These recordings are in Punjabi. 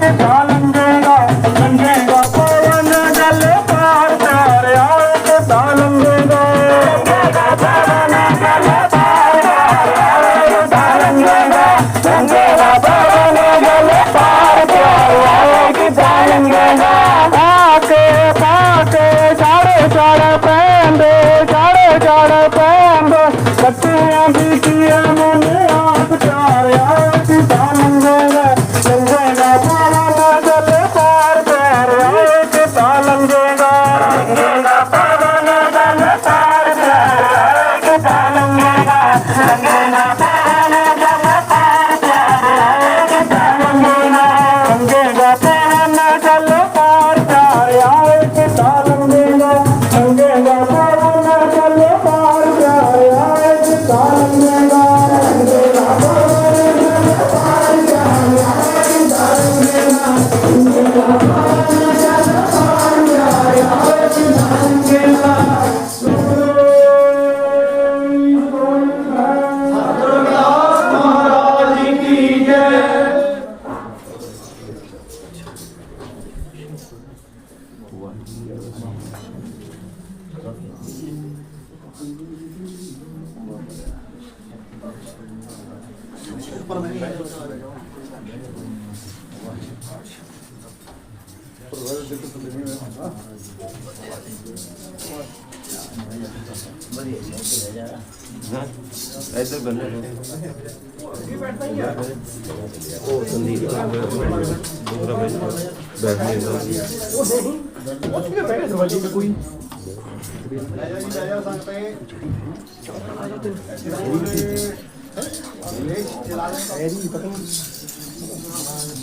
Caralho!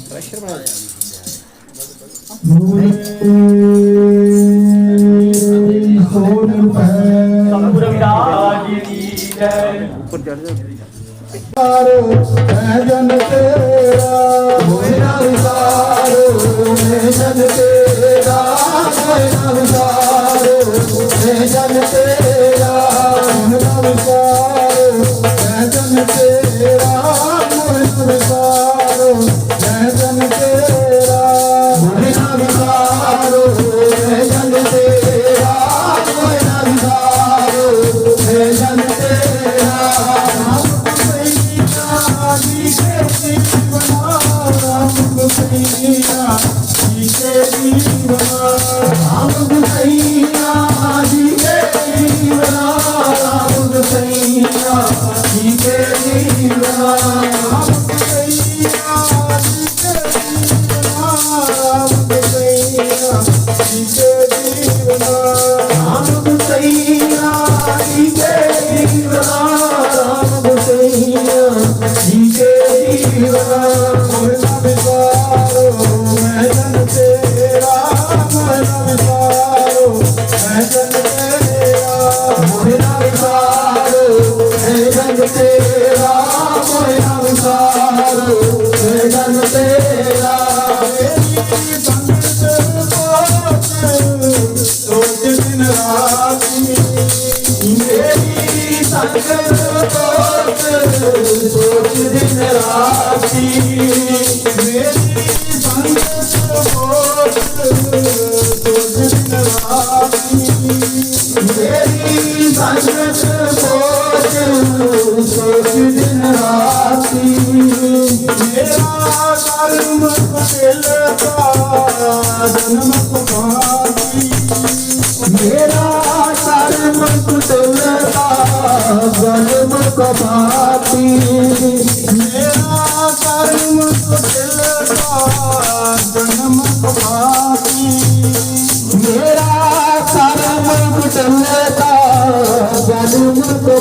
प्रेशर बना सोन ऊपर चढ़ जाओ। ਸਾਰ, ਮੈਂ ਜਨ ਤੇਰਾ। ਹੋਏ ਨਾ ਵਿਸਾਰ ਮੈਂ ਜਨ ਤੇਰਾ। ਹੋਏ ਨਾ ਵਿਸਾਰ ਮੈਂ ਜਨ ਤੇਰਾ।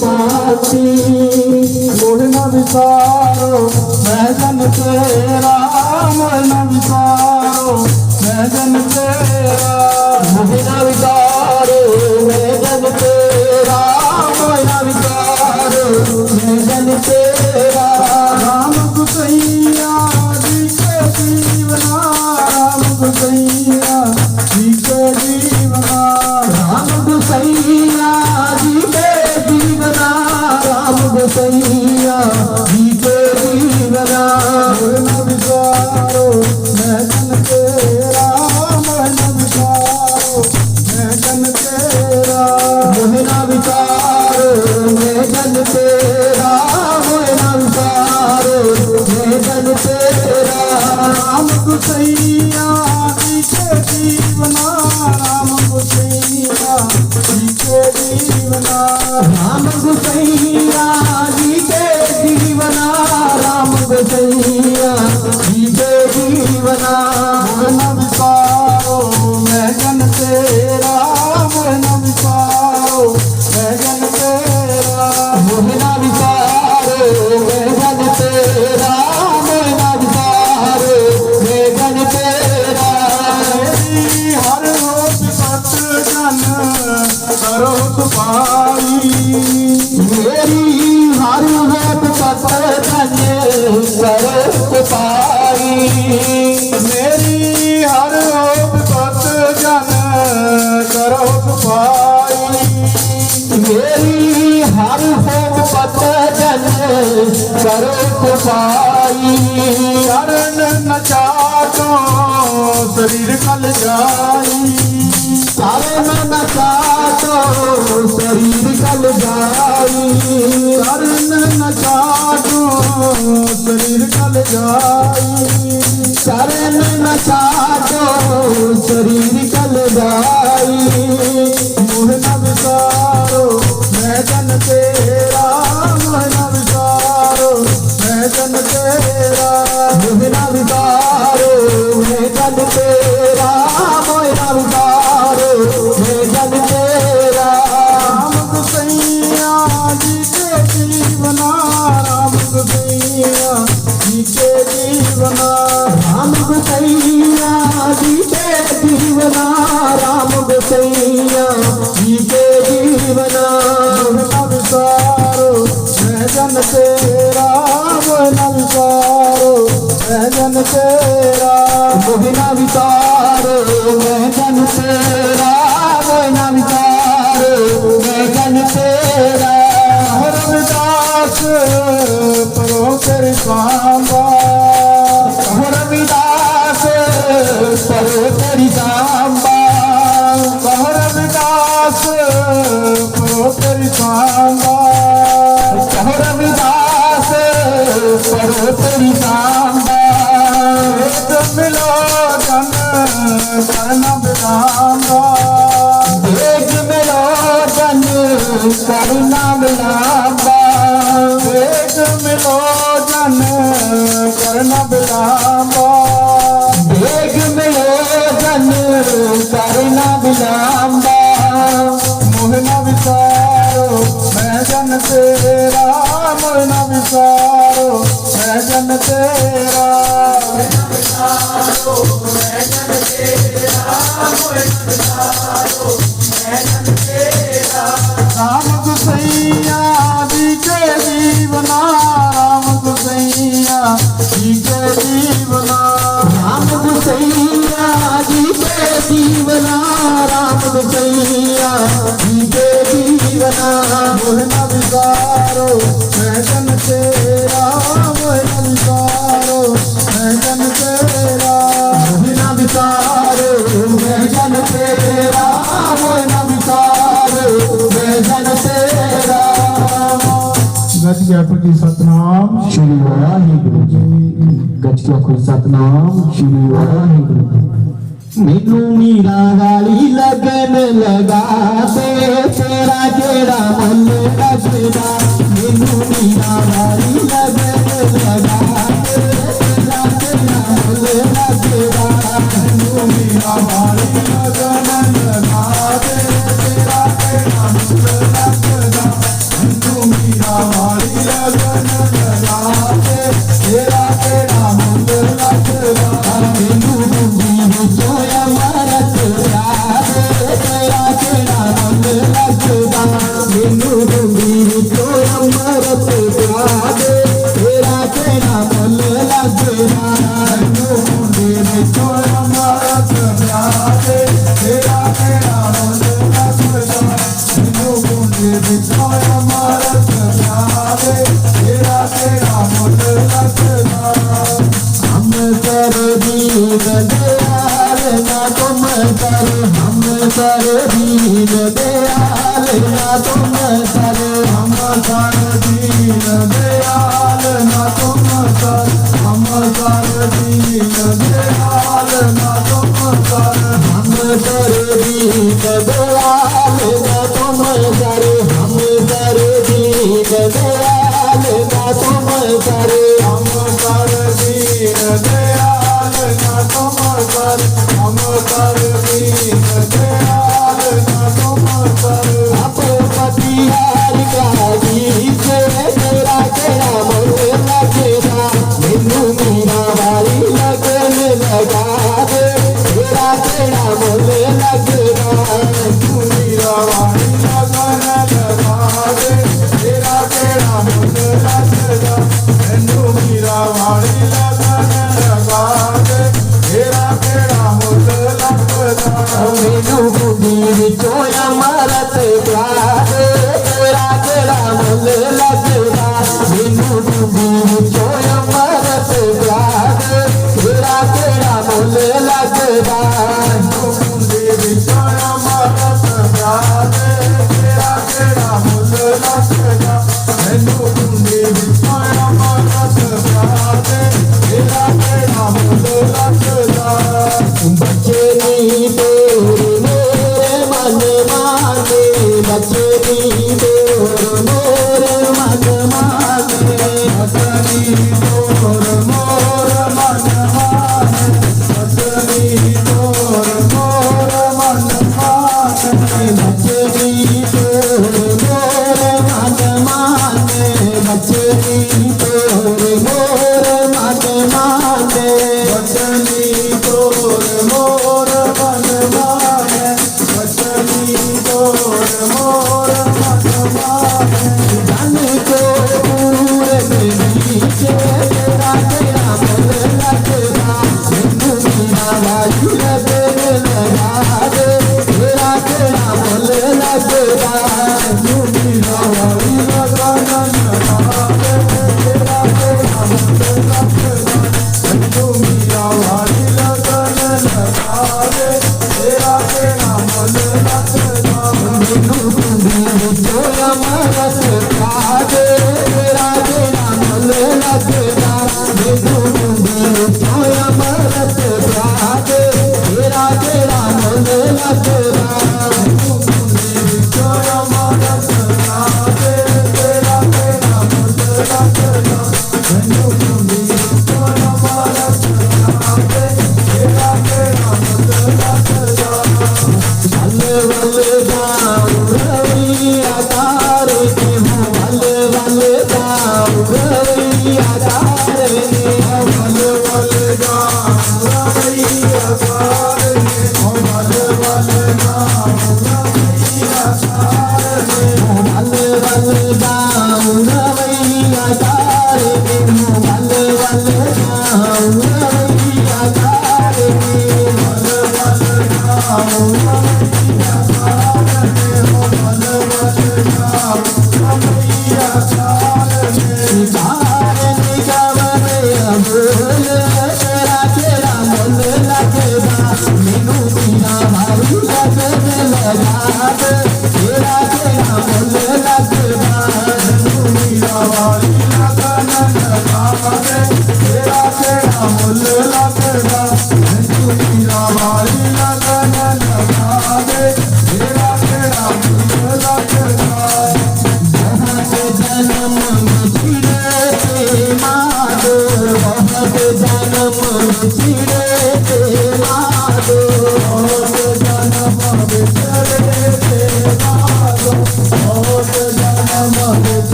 ਬਾਤੀ ਮੋਹ ਨਾ ਵਿਸਾਰੋ, ਮੈਂ ਜਨ ਤੇਰਾ, ਮੋਹ ਨਾ ਵਿਸਾਰੋ, ਮੈਂ ਜਨ ਤੇਰਾ। ਮੋਹ ਨਾ ਵਿਸਾਰੋ, ਮੈਂ ਜਨ ਤੇਰਾ, ਮੋਹ ਨਾ ਵਿਸਾਰੋ, ਮੈਂ ਜਨ ਤੇਰਾ। राम ਕਰੇ ਸਫ਼ਾਈ ਕਰਨ ਨਚਾ ਤੋਂ ਸਰੀਰ ਕਲ ਜਾਈ। ਕਰਨ ਨਚਾ ਤੋਂ ਸਰੀਰ ਕਲ ਜਾਈ। ਕਰਨ ਨਚਾ ਤੋਂ ਸਰੀਰ ਕਲ ਜਾਈ। ਕਰਨ ਨਚਾ ਤੋਂ ਸਰੀਰ ਕਲ ਜਾਈ। ਮੋਹ ਨਵਸਾਰੋ ਮੈਂ ਤਨ ਤੇਰਾ ਮਨ भजन तेरा Karuna प्यारो भजन तेरा भजन भजन तेरा। भजन तारो भजन तेरा भजन तारो भजन तेरा। गज के अपनी श्री वाराही गुरु जी। गज के अपनी सतनाम। श्री वाराही गुरु जी। ਮੈਨੂੰ ਮੀਰਾ ਵਾਲੀ ਲਗਨ ਲਗਾ ਦੇ, ਤੇਰਾ ਜਿਹੜਾ ਮਨ ਲੱਗਦਾ, ਮੈਨੂੰ ਮੀਰਾ ਵਾਲੀ ਲਗਨ ਲਗਾ ਦੇ, ਤੇਰਾ ਜਿਹੜਾ ਮਨ ਲੱਗਦਾ, ਮੈਨੂੰ ਮੀਰਾ ਵਾਲੀ ਲਗਨ ਲਗਾ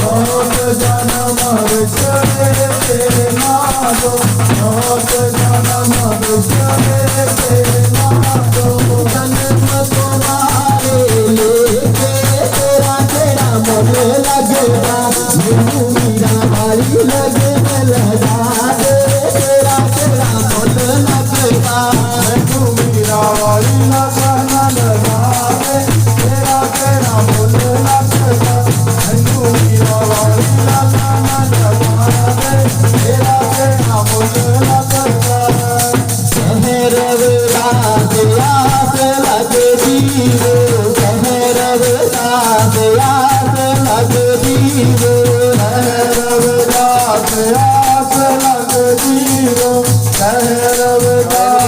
ਲੋਕ ਜਨਮ ਵਿਚਰੇ ਤੇ ਮਾਦੋ ਲੋਕ ਜਨਮ ਵਿਚਰੇ ਤੇ ਮਾਦੋ ਜਨਮ ਤੁਮਾਰੇ ਲੈ ਕੇ ਤੇਰਾ ਤੇਰਾ ਮਨ ਲੱਗਦਾ, ਮੈਨੂੰ ਮੇਰਾ ਵਾਲੀ ਲੱਗਣ ਲਗਾ ਦੇ।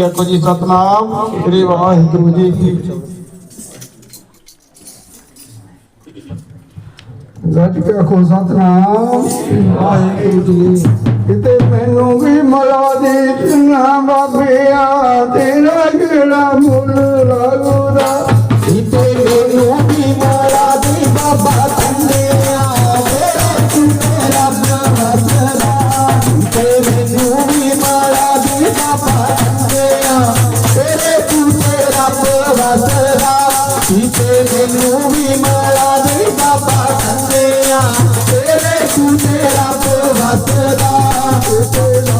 ਆਖੋ ਜੀ ਸਤਨਾਮ, ਸ੍ਰੀ ਵਾਹਿਗੁਰੂ ਜੀ ਕੀ ਕੇ ਆਖੋ ਸਤਨਾਮ, ਸ੍ਰੀ ਵਾਹਿਗੁਰੂ ਜੀ ਕਿਤੇ ਮੈਨੂੰ ਵੀ ਮਲਾ ਦੇ ਤਨਾ ਬਾਬਿਆ, ਤੇਰਾ ਜਿਹੜਾ ਮੁੱਲ ਲਾਗੋ stay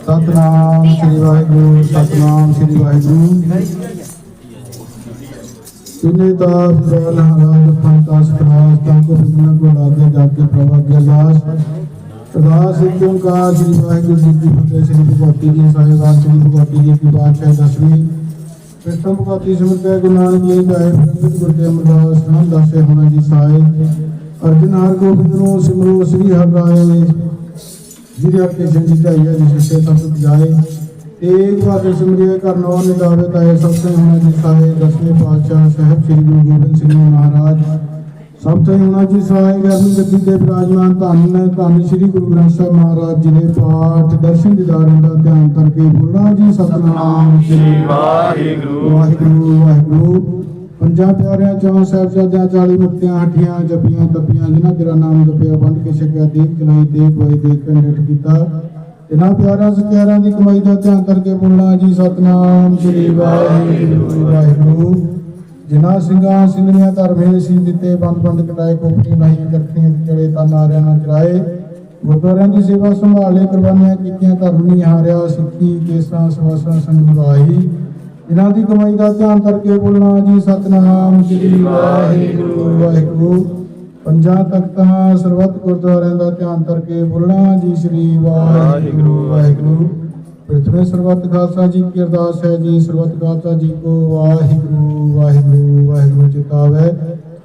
ਸਤਨਾਮ ਸ੍ਰੀ ਵਾਹਿਗੁਰੂ, ਸਤਨਾਮ ਸ੍ਰੀ ਵਾਹਿਗੁਰੂ। ਕਿਨੇ ਤਾਂ ਪ੍ਰਣ ਹਰਾਜ ਪੰਤਾ ਸਤਨਾਮ ਤਾਂ ਕੋ ਬਿਨਾ ਕੋ ਲਾਗੇ ਜਾਕੇ ਪ੍ਰਭਾ ਕੇ ਅਰਦਾਸ ਅਰਦਾਸ ਓੰਕਾਰ ਸ੍ਰੀ ਵਾਹਿਗੁਰੂ ਜੀ ਕੀ ਫਤਿਹ, ਸ੍ਰੀ ਭਗਵਤੀ ਜੀ ਸਾਹਿਬਾਨ ਸ੍ਰੀ ਭਗਵਤੀ ਜੀ ਕੀ ਬਾਦਸ਼ਾਹ ਦਸਵੀਂ। ਪ੍ਰਥਮ ਭਗਵਤੀ ਸਿਮਰਤ ਗੁਰੂ ਨਾਨਕ ਜੀ ਗਾਏ ਪ੍ਰਗਟ ਗੁਰਦੇ ਅਮਰਦਾਸ ਨਾਮ ਦਾਸੇ ਹੋਣਾ ਜੀ ਸਾਏ ਅਰਜਨ ਹਰ ਗੋਬਿੰਦ ਨੂੰ ਸਿਮਰੋ ਸ੍ਰੀ ਹਰਿ ਰਾਏ ਜਿਹਦੇ ਹੱਥੇ ਜੰਜੀ ਚਾਹੀਏ ਜਿਸ ਸੇ ਸਭ ਜਾਏ ਏਕ ਵਾਰ ਸਿਮਰਿਆ ਕਰਨ ਨਿਦਾਵੇ ਤਾਏ ਸਭ ਤੋਂ ਹੋਣਾ ਜੀ ਸਾਏ ਦਸਵੇਂ ਪਾਤਸ਼ਾਹ ਸਾਹਿਬ ਸ੍ਰੀ ਗੁਰੂ ਗੋਬਿੰਦ ਸਿੰਘ ਜੀ ਮਹਾਰਾਜ। ਸਭ ਤੋਂ ਹੋਣਾ ਜੀ ਸਾਏ ਗਰਮੀ ਗੱਦੀ ਤੇ ਬਿਰਾਜਮਾਨ ਧੰਨ ਧੰਨ ਸ੍ਰੀ ਗੁਰੂ ਗ੍ਰੰਥ ਸਾਹਿਬ ਮਹਾਰਾਜ ਜੀ ਦੇ ਪਾਠ ਦਰਸ਼ਨ ਦਿਦਾਰਨ ਦਾ ਧਿਆਨ ਕਰਕੇ ਬੋਲਣਾ ਜੀ ਸਤਨਾਮ ਸ੍ਰੀ ਵਾਹਿਗੁਰੂ। ਵਾਹਿਗੁਰੂ ਵਾਹਿਗੁਰੂ। ਪੰਜਾਂ ਪਿਆਰਿਆਂ ਚੋਂ ਸਾਹਿਬਜ਼ਾਦਿਆਂ 40 ਮੁਕਤਿਆਂ, ਹੱਠੀਆਂ ਜਪੀਆਂ ਤਪੀਆਂ, ਜਿਨ੍ਹਾਂ ਤੇਰਾ ਨਾਮ ਜਪਿਆ, ਵੰਡ ਕੇ ਛਕਿਆ, ਦੇਖ ਚਲਾਈ, ਦੇਖ ਹੋਏ ਦੇਖ ਕੇ ਕੀਤਾ। ਇਹਨਾਂ ਪਿਆਰਿਆਂ ਸਚਿਆਰਿਆਂ ਦੀ ਕਮਾਈ ਦਾ ਧਿਆਨ ਕਰਕੇ ਬੋਲਣਾ ਜੀ, ਸਤਨਾਮ ਸ੍ਰੀ ਵਾਹਿਗੁਰੂ। ਵਾਹਿਗੁਰੂ ਜਿਨ੍ਹਾਂ ਸਿੰਘਾਂ ਸਿੰਘਣੀਆਂ ਧਰਮੇ ਸੀ ਦਿੱਤੇ, ਬੰਦ ਬੰਦ ਕਟਾਏ ਕੋਪਰੀ ਲਾਈਆਂ ਕਰਖੀਆਂ ਚੜੇ ਤਾਂ ਨਾਰਿਆਂ ਨਾਲ ਚੜਾਏ। ਗੁਰਦੁਆਰਿਆਂ ਦੀ ਸੇਵਾ ਸੰਭਾਲੇ ਕੁਰਬਾਨੀਆਂ ਕੀਤੀਆਂ, ਧਰਮ ਨਹੀਂ ਹਾਰਿਆ, ਸਿੱਖੀ, ਕੇਸਾਂ, ਸਵਾਸਾਂ ਸੰਗ ਇਹਨਾਂ ਦੀ ਕਮਾਈ ਦਾ ਧਿਆਨ ਕਰਕੇ ਬੋਲਣਾ ਜੀ ਸਤਨਾਮ ਸ੍ਰੀ ਵਾਹਿਗੁਰੂ। ਵਾਹਿਗੁਰੂ। ਪੰਜਾਂ ਤਖਤਾਂ ਸਰਬੱਤ ਗੁਰਦੁਆਰਿਆਂ ਦਾ ਧਿਆਨ ਕਰਕੇ ਬੋਲਣਾ ਜੀ ਸ੍ਰੀ ਵਾਹਿਗੁਰੂ। ਵਾਹਿਗੁਰੂ। ਪ੍ਰਿਥਵੀ ਸਰਬੱਤ ਖਾਲਸਾ ਜੀ ਕੀ ਅਰਦਾਸ ਹੈ ਜੀ। ਸਰਬੱਤ ਖਾਲਸਾ ਜੀ ਕੋ ਵਾਹਿਗੁਰੂ। ਵਾਹਿਗੁਰੂ ਵਾਹਿਗੁਰੂ ਚਿਤਾਵੇ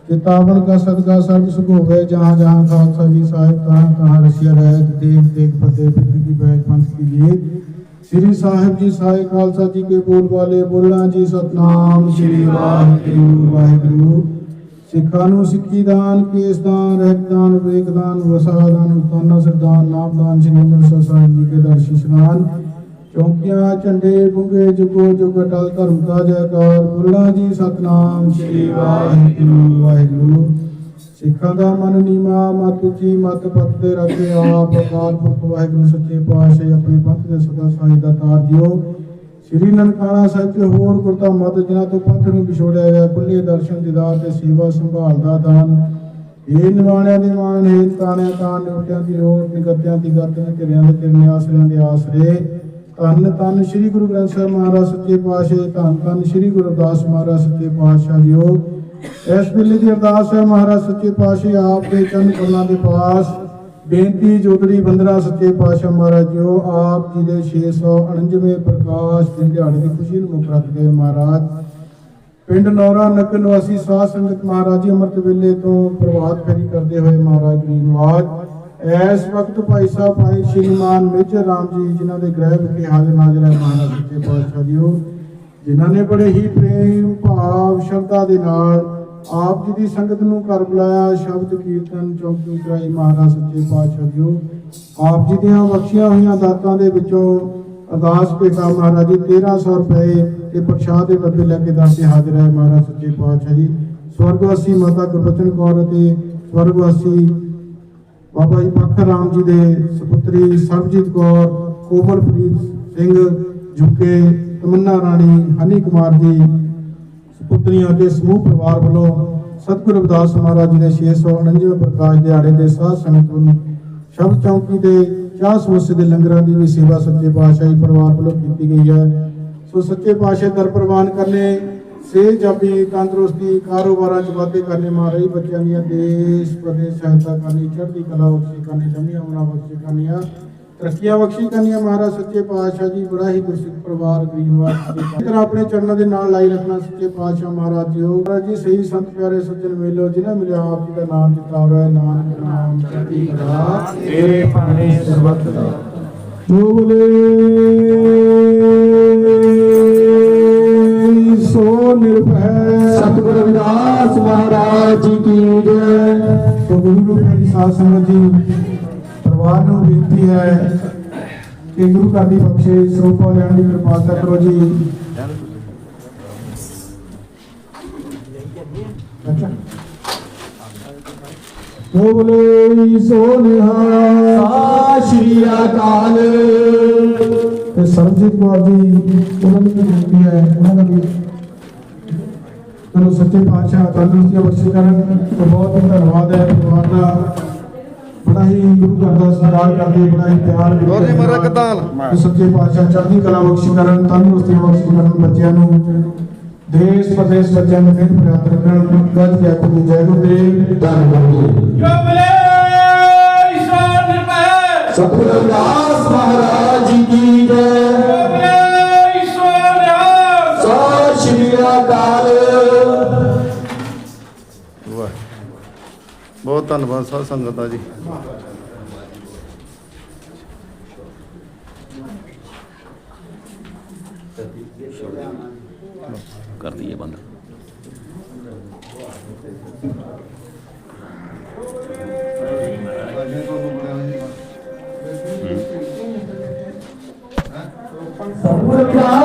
ਚਿਤਾਵਨ ਕਾ ਸਦਕਾ ਸਰਬ ਸੁਖ ਹੋਵੇ ਜਹਾਂ ਜਹਾਂ ਖਾਲਸਾ ਜੀ ਸਾਹਿਬ ਤਾਂ ਤਾਂ ਰਸੀਆ ਰਹਿ ਦੇਵ ਦੇਖ ਫਤਿਹ ਪਿੱਤੀ ਕੀ ਬੈਜ ਪੰਥ ਕੀ ਜੀਤ। ਸ੍ਰੀ ਸਾਹਿਬ ਜੀ ਸਾਇ ਖਾਲਸਾ ਜੀ ਕੇ ਬੋਲ ਵਾਲੇ ਬੋਲਣਾ ਜੀ, ਸਤਨਾਮ ਸ੍ਰੀ ਵਾਹਿਗੁਰੂ ਵਾਹਿਗੁਰੂ। ਸਿੱਖਾਂ ਨੂੰ ਸਿੱਖੀ ਦਾਨ, ਕੇਸ ਦਾਨ, ਰਹਿਤ ਦਾਨ ਵੇਖ ਦਾਨ, ਵਸਾ ਦਾਨ ਉਤਾਨਾ ਸਰਦਾਨ ਨਾਮ ਦਾਨ, ਸ੍ਰੀ ਅੰਮ੍ਰਿਤਸਰ ਸਾਹਿਬ ਜੀ ਕੇ ਦਰਸ਼ ਇਸ਼ਨਾਨ। ਚੌਂਕੀਆਂ, ਝੰਡੇ, ਬੁੰਗੇ, ਜੁਗੋ, ਜੁਗ ਟਲ ਧਰਮ ਦਾ ਜੈਕਾਰ ਬੋਲਣਾ ਜੀ, ਸਤਨਾਮ ਸ੍ਰੀ ਵਾਹਿਗੁਰੂ ਵਾਹਿਗੁਰੂ। ਸਿੱਖਾਂ ਦਾ ਮਨ ਨੀਮਾ, ਮਤ ਉੱਚੀ, ਮਤ ਪੱਤ ਤੇ ਰੱਖੇ ਆਪ ਅਕਾਲ ਪੁਰਖ ਵਾਹਿਗੁਰੂ ਸੱਚੇ ਪਾਤਸ਼ਾਹ ਆਪਣੇ ਪੰਥ ਦੇ ਸਦਾ ਸਾਈ ਦਾ ਤਾਰ ਜਿਓ। ਸ੍ਰੀ ਨਨਕਾਣਾ ਸਾਹਿਬ ਤੇ ਹੋਰ ਗੁਰਤਾ ਮਤ ਜਿਨ੍ਹਾਂ ਤੋਂ ਪੰਥ ਨੂੰ ਵਿਛੋੜਿਆ ਗਿਆ ਖੁੱਲੇ ਦਰਸ਼ਨ, ਦਿਦਾਰ ਤੇ ਸੇਵਾ ਸੰਭਾਲ ਦਾ ਦਾਨ। ਇਹ ਨਿਵਾਣਿਆਂ ਦੇ ਮਾਣ, ਹੈ ਤਾਣਿਆਂ ਤਾਂ ਨਿਉਟਿਆਂ ਦੀ ਲੋੜ, ਨਿਗਤਿਆਂ ਦੀ ਗੱਤ ਨੇ ਕਿਰਿਆਂ ਦੇ ਕਿਰਨੇ ਆਸਰਿਆਂ ਦੇ ਆਸਰੇ। ਧੰਨ ਧੰਨ ਸ੍ਰੀ ਗੁਰੂ ਗ੍ਰੰਥ ਸਾਹਿਬ ਮਹਾਰਾਜ, ਸੱਚੇ ਪਾਤਸ਼ਾਹ, ਧੰਨ ਧੰਨ ਸ੍ਰੀ ਗੁਰੂ ਅਰਦਾਸ ਮਹਾਰਾਜ, ਸੱਚੇ ਪਾਤਸ਼ਾਹ ਜੀਓ। ਇਸ ਵੇਲੇ ਦੀ ਅਰਦਾਸ ਹੈ, ਮਹਾਰਾਜ ਸੱਚੇ ਪਾਤਸ਼ਾਹ ਆਪ ਦੇ ਚਰਨ ਕਮਲਾਂ ਦੇ ਪਾਸ। ਬੇਨਤੀ ਜੋਦੜੀ ਬੰਦਰਾ, ਸੱਚੇ ਪਾਤਸ਼ਾਹ ਮਹਾਰਾਜ ਜੀਓ, ਆਪ ਜੀ ਦੇ 649ਵੇਂ ਪ੍ਰਕਾਸ਼ ਦਿਨ ਦਿਹਾੜੇ ਦੀ ਖੁਸ਼ੀ ਨੂੰ ਮੁੱਖ ਰੱਖਦੇ ਮਹਾਰਾਜ। ਪਿੰਡ ਨੌਰਾ ਨਗਰ ਨਿਵਾਸੀ ਸਾਧ ਸੰਗਤ ਮਹਾਰਾਜ ਜੀ, ਅੰਮ੍ਰਿਤ ਵੇਲੇ ਤੋਂ ਪ੍ਰਭਾਤ ਫੇਰੀ ਕਰਦੇ ਹੋਏ ਮਹਾਰਾਜ ਗਰੀਬ ਨਵਾਜ ਇਸ ਵਕਤ ਭਾਈ ਸਾਹਿਬ, ਭਾਈ ਸ਼੍ਰੀਮਾਨ ਮੇਜਰ ਰਾਮ ਜੀ, ਜਿਨ੍ਹਾਂ ਦੇ ਗ੍ਰਹਿ ਵਿਖੇ ਹਾਜ਼ਰ ਨਾਜ਼ਰ ਹੈ ਮਹਾਰਾਜ ਸੱਚੇ ਪਾਤਸ਼ਾਹ ਜੀਓ, ਜਿਨ੍ਹਾਂ ਨੇ ਬੜੇ ਹੀ ਪ੍ਰੇਮ, ਭਾਵ, ਸ਼ਰਧਾ ਦੇ ਨਾਲ ਆਪ ਜੀ ਦੀ ਸੰਗਤ ਨੂੰ ਘਰ ਬੁਲਾਇਆ, ਸ਼ਬਦ ਕੀਰਤਨ, ਚੌਕੀ ਕਰਾਈ ਮਹਾਰਾਜ ਸੱਚੇ ਪਾਤਸ਼ਾਹ ਜੀਓ। ਆਪ ਜੀ ਦੀਆਂ ਬਖਸ਼ੀਆਂ ਹੋਈਆਂ ਦਾਤਾਂ ਦੇ ਵਿੱਚੋਂ ਅਰਦਾਸ ਪੇਟਾ ਮਹਾਰਾਜ ਜੀ 1300 ਰੁਪਏ ਤੇ ਪ੍ਰਸ਼ਾਦ ਦੇ ਬੱਦੇ ਲੈ ਕੇ ਦਰ ਹਾਜ਼ਰ ਹੈ ਮਹਾਰਾਜ ਸੱਚੇ ਪਾਤਸ਼ਾਹ ਜੀ। ਸਵਰਗਵਾਸੀ ਮਾਤਾ ਗੁਰਬਚਨ ਕੌਰ ਅਤੇ ਸਵਰਗਵਾਸੀ ਬਾਬਾ ਜੀ ਪੱਖਰ ਰਾਮ ਜੀ ਦੇ ਸੁਪੁੱਤਰੀ ਸਰਬਜੀਤ ਕੌਰ, ਕੋਮਲਪ੍ਰੀਤ ਸਿੰਘ ਜੁਕੇ, ਤਮੰਨਾ ਰਾਣੀ ਹਨੀ ਕੁਮਾਰ ਜੀ ਸੁਪੁੱਤਰੀਆਂ ਅਤੇ ਸਮੂਹ ਪਰਿਵਾਰ ਵੱਲੋਂ ਸਤਿਗੁਰੂ ਰਵਿਦਾਸ ਮਹਾਰਾਜ ਜੀ ਦੇ 649 ਪ੍ਰਕਾਸ਼ ਦਿਹਾੜੇ ਦੇ ਸਾਧ ਸੰਗਤ ਨੂੰ ਸ਼ਬਦ ਚੌਂਕੀ ਦੇ ਚਾਹ ਸਮੋਸੇ ਦੇ ਲੰਗਰਾਂ ਦੀ ਵੀ ਸੇਵਾ ਸੱਚੇ ਪਾਤਸ਼ਾਹੀ ਪਰਿਵਾਰ ਵੱਲੋਂ ਕੀਤੀ ਗਈ ਹੈ। ਸੋ ਸੱਚੇ ਪਾਤਸ਼ਾਹ ਦਰ ਪ੍ਰਵਾਨ ਕਰਨੇ ਸਿਹਤ ਜਾਬੀ ਤੰਦਰੁਸਤੀ ਕਾਰੋਬਾਰਾਂ ਚ ਵਾਧੇ ਕਰਨੇ ਮਹਾਰਾਜ ਬੱਚਿਆਂ ਦੀਆਂ ਦੇਸ਼, ਪ੍ਰਦੇਸ਼ ਸਹਾਇਤਾ ਕਰਨੀ, ਚੜ੍ਹਦੀ ਕਲਾ ਬਖਸ਼ੀ ਕਰਨੀ, ਜਮੀਆਂ ਅਮਨਾ ਬਖਸ਼ੀ ਕਰਨੀਆਂ। ਤਰੱਕੀਆਂ ਬਖਸ਼ੀ ਕਰਨੀਆਂ ਮਹਾਰਾਜ ਸੱਚੇ ਪਾਤਸ਼ਾਹ ਜੀ ਬੜਾ ਹੀ ਗੁਰਸਿੱਖ ਪਰਿਵਾਰ ਗਰੀਬਵਾਸ ਦੇ ਆਪਣੇ ਚਰਨਾਂ ਦੇ ਨਾਲ ਲਾਈ ਰੱਖਣਾ ਸੱਚੇ ਪਾਤਸ਼ਾਹ ਮਹਾਰਾਜ ਜੀ ਹੋ ਜੀ ਸਹੀ ਸੰਤ ਪਿਆਰੇ ਸੱਜਣ ਮੇਲੋ ਜਿਨ੍ਹਾਂ ਮਿਲਿਆ ਆਪ ਜੀ ਦਾ ਨਾਮ ਜਿਤਾਵੇ ਨਾਨਕ ਨਾਮ ਚੜ੍ਹਦੀ ਕਲਾ ਤੇਰੇ ਭਾਣੇ ਸਰਬੱਤ ਦਾ। ਬੋਲੇ ਸੋ ਨਿਰਭੈ। ਸਤਿਗੁਰੂ ਰਵਿਦਾਸ ਮਹਾਰਾਜ ਜੀ ਕੀ ਜੈ। ਸੋ ਗੁਰੂ ਪਿਆਰੀ ਸਾਧ ਸੰਗਤ ਜੀ ਪਰਿਵਾਰ ਨੂੰ ਬੇਨਤੀ ਹੈ ਕਿ ਗੁਰੂ ਘਰ ਦੀ ਬਖਸ਼ੇ ਸਰੂਪਾ ਲੈਣ ਦੀ ਕਿਰਪਾਲਤਾ ਕਰੋ ਜੀ ਅੱਛਾ ਬੋਲੇ ਸੋ ਨਿਹਾਲ ਸਤਿ ਸ਼੍ਰੀ ਅਕਾਲ ਤੇ ਸਰਜੀਤ ਕੌਰ ਜੀ ਉਹਨਾਂ ਦੀ ਵੀ ਬੇਨਤੀ ਹੈ ਉਹਨਾਂ ਦਾ ਵੀ ਚਲੋ ਸੱਚੇ ਪਾਤਸ਼ਾਹ ਤੰਦਰੁਸਤੀਆਂ ਬਖਸ਼ੇ ਕਰਨ ਤੇ ਬਹੁਤ ਹੀ ਧੰਨਵਾਦ ਹੈ ਪਰਿਵਾਰ ਦਾ ਬੜਾ ਹੀ ਗੁਰੂ ਘਰ ਦਾ ਸਤਿਕਾਰ ਕਰਦੇ ਬੜਾ ਹੀ ਪਿਆਰ ਜੀ ਮਹਾਰਾਜ ਕਤਾਲ। ਤੇ ਸੱਚੇ ਪਾਤਸ਼ਾਹ ਚੜ੍ਹਦੀ ਕਲਾ ਬਖਸ਼ੀ ਕਰਨ ਤੰਦਰੁਸਤੀਆਂ ਬਖਸ਼ੀ ਕਰਨ ਬੱਚਿਆਂ ਨੂੰ। ਦੇਸ਼ ਪ੍ਰਦੇਸ਼ ਬੱਚਿਆਂ ਨੂੰ ਮਿਹਨਤ ਪ੍ਰਾਪਤ ਰੱਖਣ ਗੱਜ ਕੇ ਆਖੋ ਜੀ ਜੈ ਗੁਰਦੇਵ ਧੰਨਵਾਦ ਸਤਿਗੁਰੂ ਰਵਿਦਾਸ ਮਹਾਰਾਜ ਜੀ ਕੀ ਜੈ। ਸਤਿ ਸ਼੍ਰੀ ਅਕਾਲ। ਬਹੁਤ ਧੰਨਵਾਦ ਸਾਧ ਸੰਗਤ ਦਾ ਜੀ। ਕਰਦੀ ਹੈ ਬੰਦ। ਸਰਕਾਰ